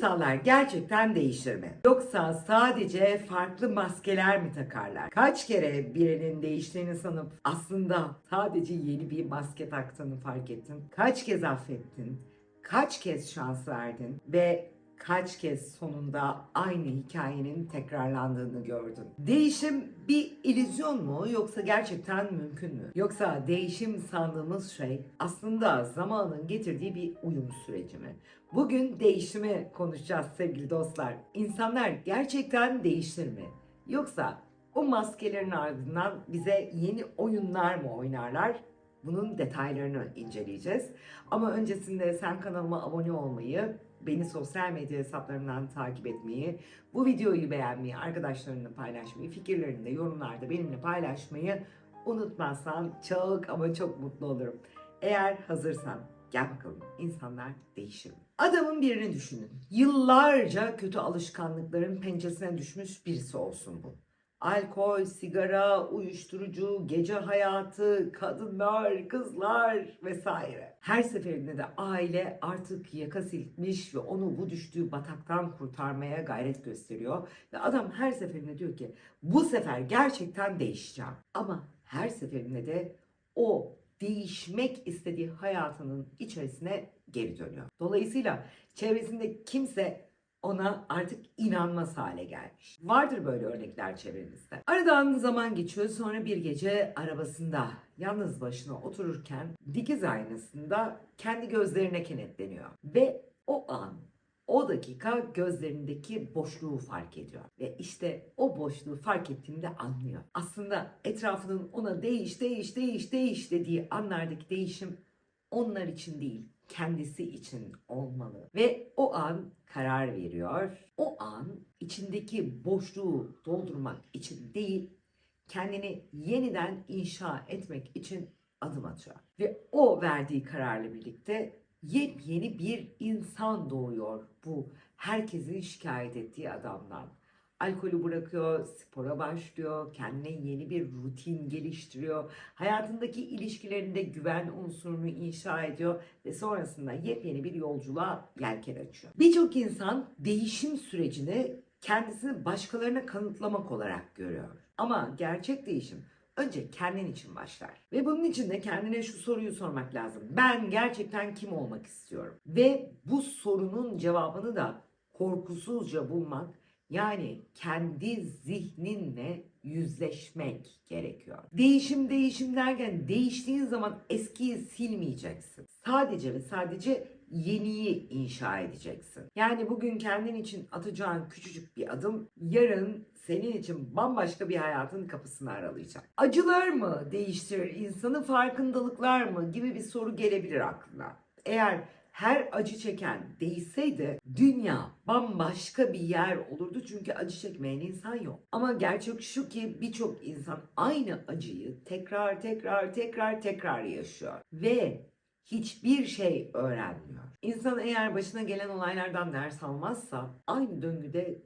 İnsanlar gerçekten değişir mi? Yoksa sadece farklı maskeler mi takarlar? Kaç kere birinin değiştiğini sanıp aslında sadece yeni bir maske taktığını fark ettin? Kaç kez affettin? Kaç kez şans verdin? Ve kaç kez sonunda aynı hikayenin tekrarlandığını gördün. Değişim bir illüzyon mu yoksa gerçekten mümkün mü? Yoksa değişim sandığımız şey aslında zamanın getirdiği bir uyum süreci mi? Bugün değişimi konuşacağız sevgili dostlar. İnsanlar gerçekten değişir mi? Yoksa o maskelerin ardından bize yeni oyunlar mı oynarlar? Bunun detaylarını inceleyeceğiz. Ama öncesinde sen kanalıma abone olmayı, beni sosyal medya hesaplarımdan takip etmeyi, bu videoyu beğenmeyi, arkadaşlarınla paylaşmayı, fikirlerini de yorumlarda benimle paylaşmayı unutmazsan çok ama çok mutlu olurum. Eğer hazırsan gel bakalım insanlar değişir? Adamın birini düşünün. Yıllarca kötü alışkanlıkların pençesine düşmüş birisi olsun bu. Alkol, sigara, uyuşturucu, gece hayatı, kadınlar, kızlar vesaire. Her seferinde de aile artık yaka silkmiş ve onu bu düştüğü bataktan kurtarmaya gayret gösteriyor. Ve adam her seferinde diyor ki bu sefer gerçekten değişeceğim. Ama her seferinde de o değişmek istediği hayatının içerisine geri dönüyor. Dolayısıyla çevresinde kimse ona artık inanmaz hale gelmiş. Vardır böyle örnekler çevrenizde. Aradan zaman geçiyor sonra bir gece arabasında yalnız başına otururken dikiz aynasında kendi gözlerine kenetleniyor. Ve o an o dakika gözlerindeki boşluğu fark ediyor. Ve işte o boşluğu fark ettiğinde anlıyor. Aslında etrafının ona değiş, değiş, değiş, değiş dediği anlardaki değişim onlar için değil, kendisi için olmalı. Ve o an karar veriyor. O an içindeki boşluğu doldurmak için değil, kendini yeniden inşa etmek için adım atıyor. Ve o verdiği kararla birlikte yepyeni bir insan doğuyor bu herkesin şikayet ettiği adamdan. Alkolü bırakıyor, spora başlıyor, kendine yeni bir rutin geliştiriyor. Hayatındaki ilişkilerinde güven unsurunu inşa ediyor ve sonrasında yepyeni bir yolculuğa yelken açıyor. Birçok insan değişim sürecini kendisini başkalarına kanıtlamak olarak görüyor. Ama gerçek değişim önce kendin için başlar. Ve bunun için de kendine şu soruyu sormak lazım. Ben gerçekten kim olmak istiyorum? Ve bu sorunun cevabını da korkusuzca bulmak yani kendi zihninle yüzleşmek gerekiyor. Değişim değişim derken değiştiğin zaman eskiyi silmeyeceksin. Sadece ve sadece yeniyi inşa edeceksin. Yani bugün kendin için atacağın küçücük bir adım yarın senin için bambaşka bir hayatın kapısını aralayacak. Acılar mı değiştirir insanı farkındalıklar mı gibi bir soru gelebilir aklına. Eğer her acı çeken değilseydi dünya bambaşka bir yer olurdu çünkü acı çekmeyen insan yok. Ama gerçek şu ki birçok insan aynı acıyı tekrar tekrar tekrar tekrar yaşıyor ve hiçbir şey öğrenmiyor. İnsan eğer başına gelen olaylardan ders almazsa aynı döngüde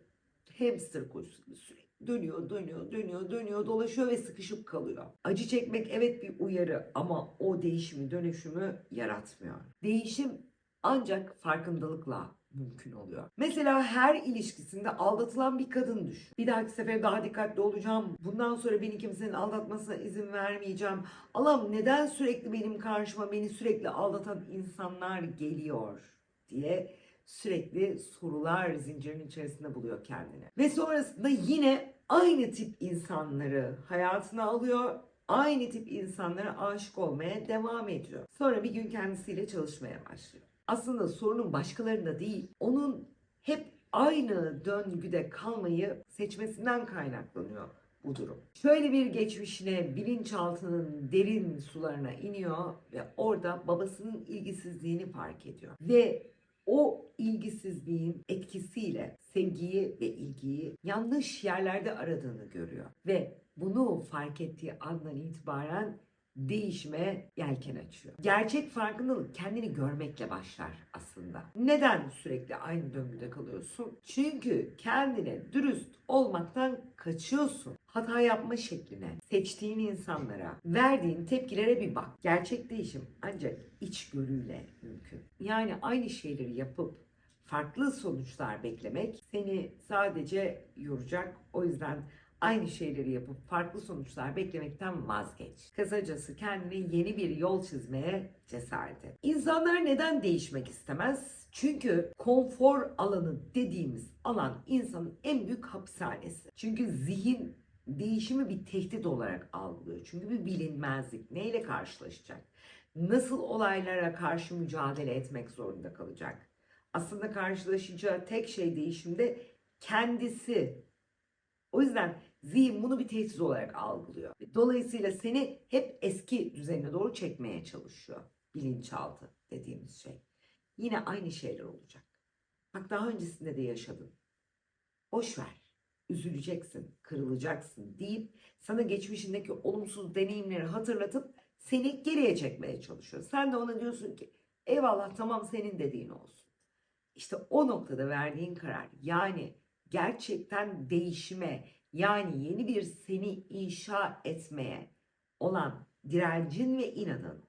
hamster kuyusunda sürekli dönüyor, dönüyor, dönüyor, dönüyor, dolaşıyor ve sıkışıp kalıyor. Acı çekmek evet bir uyarı ama o değişimi, dönüşümü yaratmıyor. Değişim ancak farkındalıkla mümkün oluyor. Mesela her ilişkisinde aldatılan bir kadın düşün. Bir dahaki sefer daha dikkatli olacağım. Bundan sonra beni kimsenin aldatmasına izin vermeyeceğim. Allah'ım neden sürekli benim karşıma beni sürekli aldatan insanlar geliyor diye sürekli sorular zincirinin içerisinde buluyor kendini. Ve sonrasında yine aynı tip insanları hayatına alıyor. Aynı tip insanlara aşık olmaya devam ediyor. Sonra bir gün kendisiyle çalışmaya başlıyor. Aslında sorunun başkalarında değil, onun hep aynı döngüde kalmayı seçmesinden kaynaklanıyor bu durum. Şöyle bir geçmişine bilinçaltının derin sularına iniyor ve orada babasının ilgisizliğini fark ediyor. Ve o ilgisizliğin etkisiyle sevgiyi ve ilgiyi yanlış yerlerde aradığını görüyor. Ve bunu fark ettiği andan itibaren değişime yelken açıyor. Gerçek farkındalık kendini görmekle başlar aslında. Neden sürekli aynı döngüde kalıyorsun? Çünkü kendine dürüst olmaktan kaçıyorsun. Hata yapma şekline, seçtiğin insanlara, verdiğin tepkilere bir bak. Gerçek değişim ancak içgörüyle mümkün. Yani aynı şeyleri yapıp farklı sonuçlar beklemek seni sadece yoracak. O yüzden aynı şeyleri yapıp farklı sonuçlar beklemekten vazgeç. Kısacası kendine yeni bir yol çizmeye cesaret et. İnsanlar neden değişmek istemez? Çünkü konfor alanı dediğimiz alan insanın en büyük hapishanesi. Çünkü zihin değişimi bir tehdit olarak algılıyor. Çünkü bir bilinmezlik. Neyle karşılaşacak? Nasıl olaylara karşı mücadele etmek zorunda kalacak? Aslında karşılaşacağı tek şey değişimde kendisi. O yüzden zihin bunu bir tehdit olarak algılıyor. Dolayısıyla seni hep eski düzenine doğru çekmeye çalışıyor. Bilinçaltı dediğimiz şey. Yine aynı şeyler olacak. Bak daha öncesinde de yaşadın. Boş ver. Üzüleceksin, kırılacaksın deyip sana geçmişindeki olumsuz deneyimleri hatırlatıp seni geriye çekmeye çalışıyor. Sen de ona diyorsun ki eyvallah tamam senin dediğin olsun. İşte o noktada verdiğin karar yani gerçekten değişime yani yeni bir seni inşa etmeye olan direncin ve inadın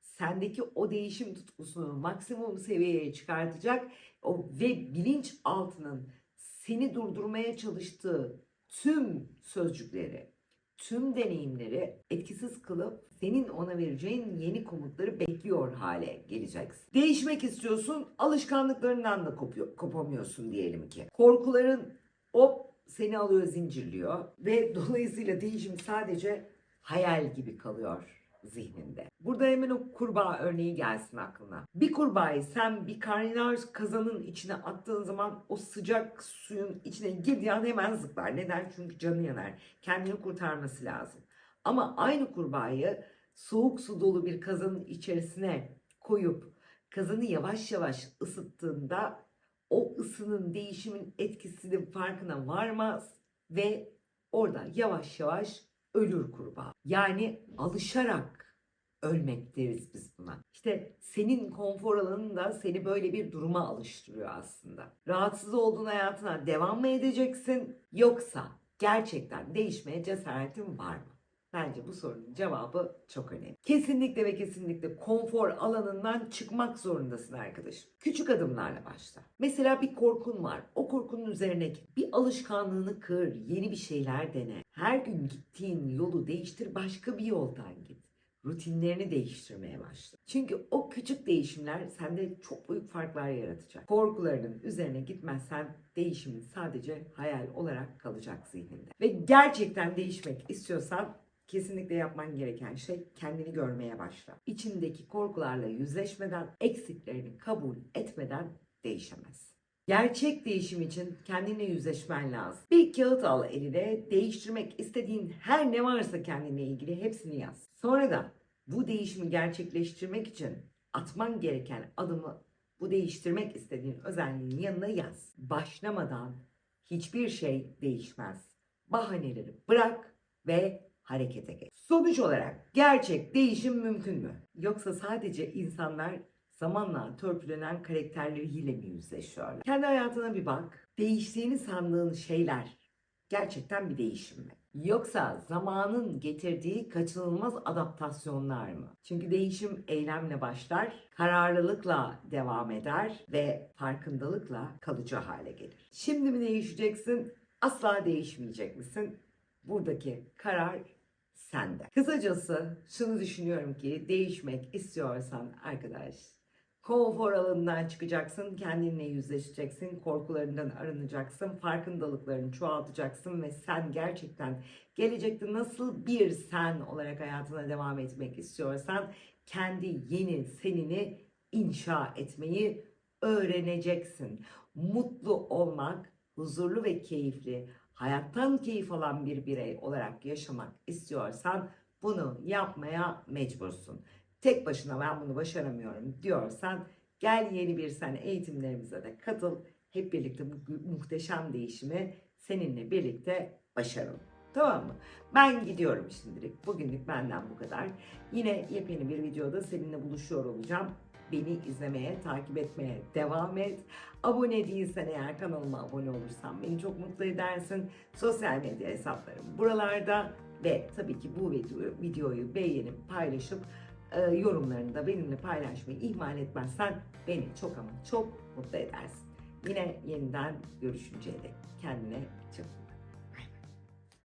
sendeki o değişim tutkusunu maksimum seviyeye çıkartacak o ve bilinç altının seni durdurmaya çalıştığı tüm sözcükleri, tüm deneyimleri etkisiz kılıp senin ona vereceğin yeni komutları bekliyor hale geleceksin. Değişmek istiyorsun, alışkanlıklarından da kopuyor, kopamıyorsun diyelim ki. Korkuların hop seni alıyor zincirliyor ve dolayısıyla değişim sadece hayal gibi kalıyor zihninde. Burada hemen o kurbağa örneği gelsin aklına. Bir kurbağayı sen bir kaynar kazanın içine attığın zaman o sıcak suyun içine girdiği hemen zıplar. Neden? Çünkü canı yanar. Kendini kurtarması lazım. Ama aynı kurbağayı soğuk su dolu bir kazanın içerisine koyup kazanı yavaş yavaş ısıttığında o ısının değişimin etkisinin farkına varmaz ve orada yavaş yavaş ölür kurbağa. Yani alışarak ölmek deriz biz buna. İşte senin konfor alanın da seni böyle bir duruma alıştırıyor aslında. Rahatsız olduğun hayatına devam mı edeceksin yoksa gerçekten değişmeye cesaretin var mı? Bence bu sorunun cevabı çok önemli. Kesinlikle ve kesinlikle konfor alanından çıkmak zorundasın arkadaşım. Küçük adımlarla başla. Mesela bir korkun var. O korkunun üzerine git. Bir alışkanlığını kır. Yeni bir şeyler dene. Her gün gittiğin yolu değiştir. Başka bir yoldan git. Rutinlerini değiştirmeye başla. Çünkü o küçük değişimler sende çok büyük farklar yaratacak. Korkularının üzerine gitmezsen değişimin sadece hayal olarak kalacak zihninde. Ve gerçekten değişmek istiyorsan kesinlikle yapman gereken şey kendini görmeye başla. İçindeki korkularla yüzleşmeden, eksiklerini kabul etmeden değişemez. Gerçek değişim için kendine yüzleşmen lazım. Bir kağıt al eline, değiştirmek istediğin her ne varsa kendine ilgili hepsini yaz. Sonra da bu değişimi gerçekleştirmek için atman gereken adımı bu değiştirmek istediğin özelliğin yanına yaz. Başlamadan hiçbir şey değişmez. Bahaneleri bırak ve harekete geç. Sonuç olarak gerçek değişim mümkün mü? Yoksa sadece insanlar zamanla törpülenen karakterleriyle mi yüzleşiyorlar? Kendi hayatına bir bak. Değiştiğini sandığın şeyler gerçekten bir değişim mi? Yoksa zamanın getirdiği kaçınılmaz adaptasyonlar mı? Çünkü değişim eylemle başlar, kararlılıkla devam eder ve farkındalıkla kalıcı hale gelir. Şimdi mi değişeceksin? Asla değişmeyecek misin? Buradaki karar sende. Kısacası şunu düşünüyorum ki değişmek istiyorsan arkadaş konfor alanından çıkacaksın, kendinle yüzleşeceksin, korkularından arınacaksın, farkındalıklarını çoğaltacaksın ve sen gerçekten gelecekte nasıl bir sen olarak hayatına devam etmek istiyorsan kendi yeni senini inşa etmeyi öğreneceksin. Mutlu olmak, huzurlu ve keyifli, hayattan keyif alan bir birey olarak yaşamak istiyorsan bunu yapmaya mecbursun. Tek başına ben bunu başaramıyorum diyorsan gel yeni bir sen eğitimlerimize de katıl. Hep birlikte bu muhteşem değişimi seninle birlikte başaralım. Tamam mı? Ben gidiyorum şimdilik. Bugünlük benden bu kadar. Yine yepyeni bir videoda seninle buluşuyor olacağım. Beni izlemeye, takip etmeye devam et. Abone değilsen eğer kanalıma abone olursan beni çok mutlu edersin. Sosyal medya hesaplarım buralarda ve tabii ki bu videoyu, beğenip paylaşıp e, yorumlarını da benimle paylaşmayı ihmal etmezsen beni çok ama çok mutlu edersin. Yine yeniden görüşünceye dek kendine çok.